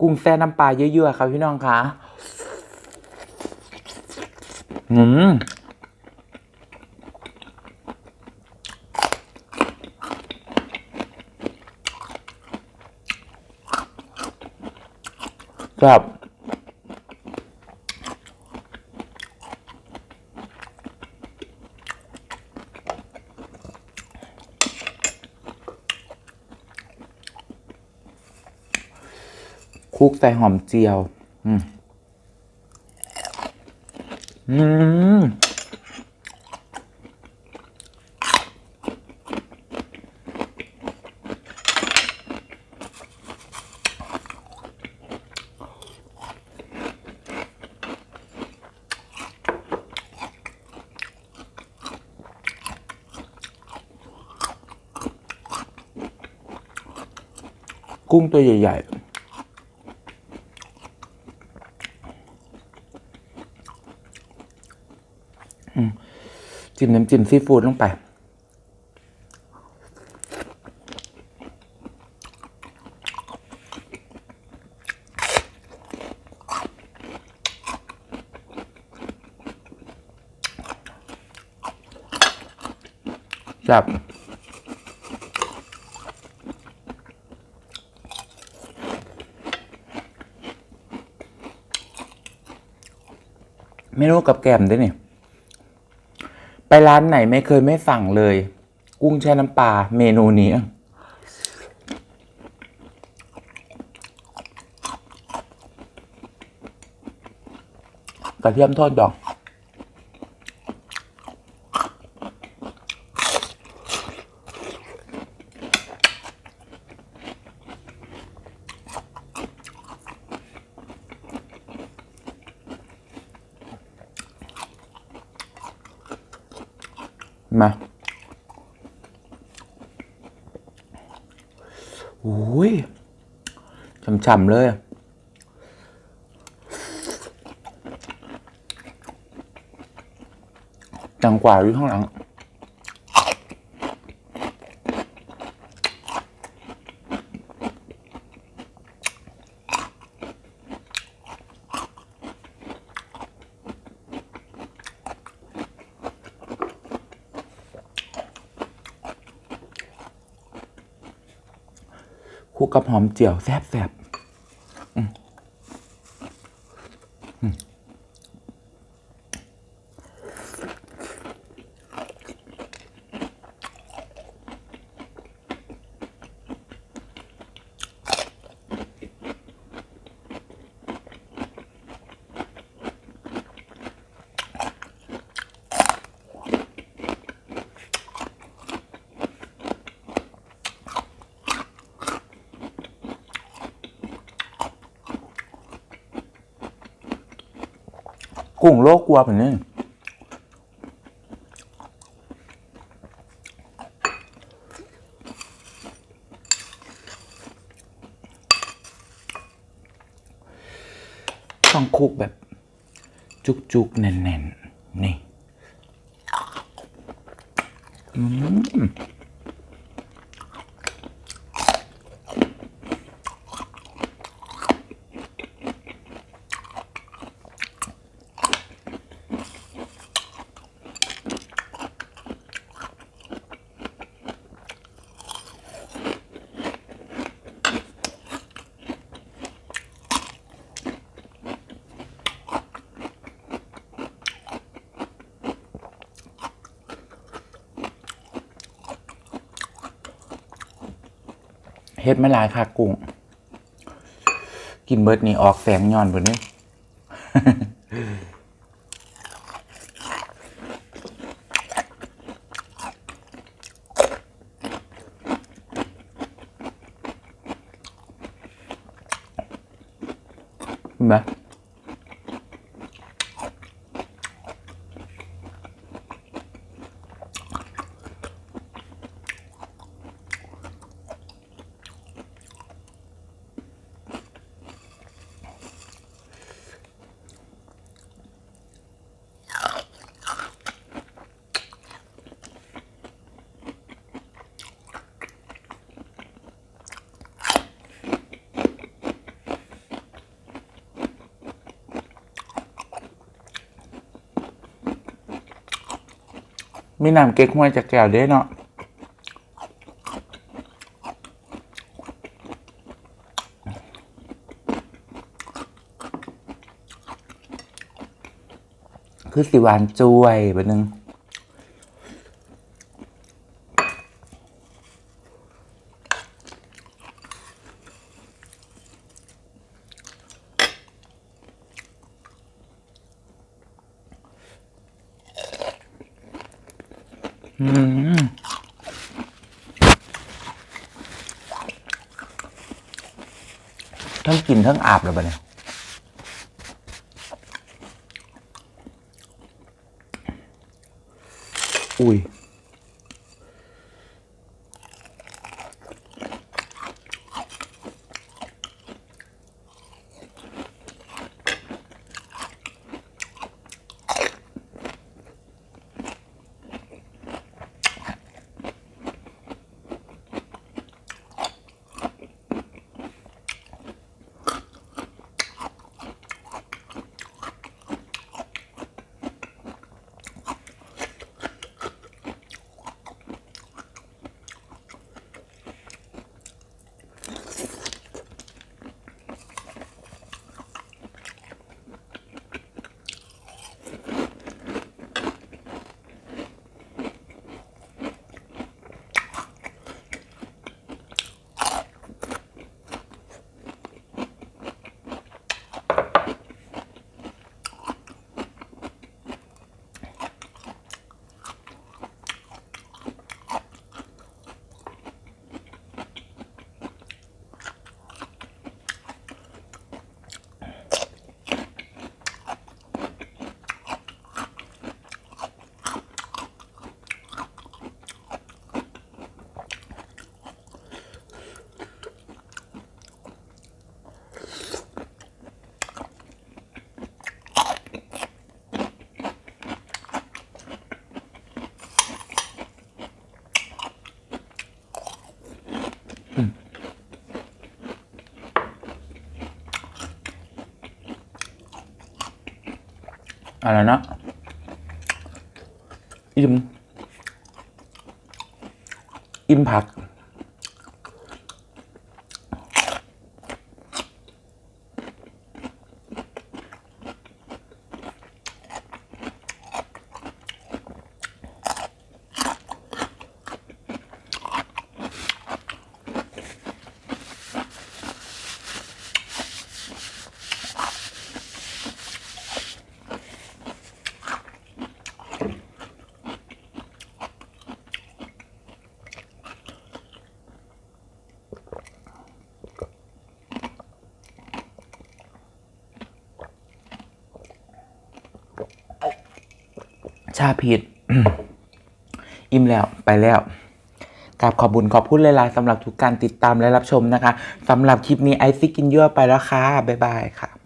กุ้งแซ่น้ำปลาเยอะๆครับพี่น้องคะอืมครับ กใส่หอมเจียว อืมอืมกุ้งตัวใหญ่ ๆ จิ้มน้ำจิ้มซีฟู้ดลงไป จับเมนูกับแกมด้วยนี่ ไปร้านไหนไม่เคยไม่สั่งเลย กุ้งแช่น้ำปลาเมนูนี้กระเทียมทอดดอก มาโอ้ยฉ่ำๆเลย จังกว่าอยู่ข้างหลัง คู่กับหอมเจียวแซ่บ กุ้งโลกกลัวแบบนี้ต้องคลุกแบบ จุกๆ แน่น ๆ นี่ อืม เฮ็ดมาหลายค่ะกุ้ง กินเบิดนี่ออกแสงย้อนเบิดนี่เห็นไมมีน้ำเก๊กฮวยจากแก้วเด้เนาะคือสิหวานจ้วยแบบนึง อืมทั้งกินทั้งอาบเลยปะเนี่ยอุ้ย อะไรนะอิ่มอิ่มผัก ชาผิดอิ่มแล้วไปแล้วกราบขอบบุญขอบคุณเลายๆสำหรับทุกการติดตามและรับชมนะคะสำหรับคลิปนี้ไอซิกินยั่วไปแล้วค่ะ บ๊ายบายค่ะ